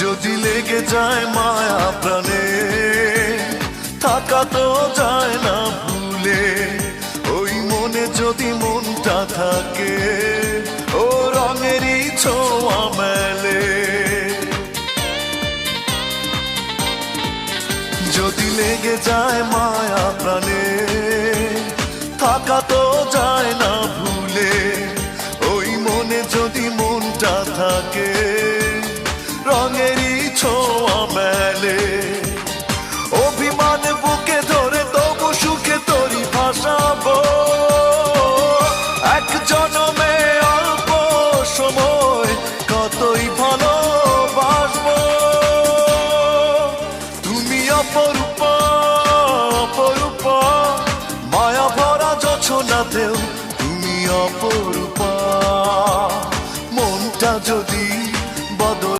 যদি লেগে যায় মায়া প্রাণে, থাকা তো যায় না ভুলে। ওই মনে যদি মনটা থাকে, ও রঙেরই ছোঁয়া মেলে। যদি লেগে যায় মায়া প্রাণে, থাকা তো যায় না ভুলে। ওই মনে যদি মনটা থাকে মেলে। অভিমান বুকে ধরে তবু সুখে তরি ভাসাবো। এক জনমে অল্প সময় কতই ভালোবাসবো। তুমি অপরূপা অপরূপা, মায়া ভরা যোছনাতেও তুমি অপরূপা। মনটা যদি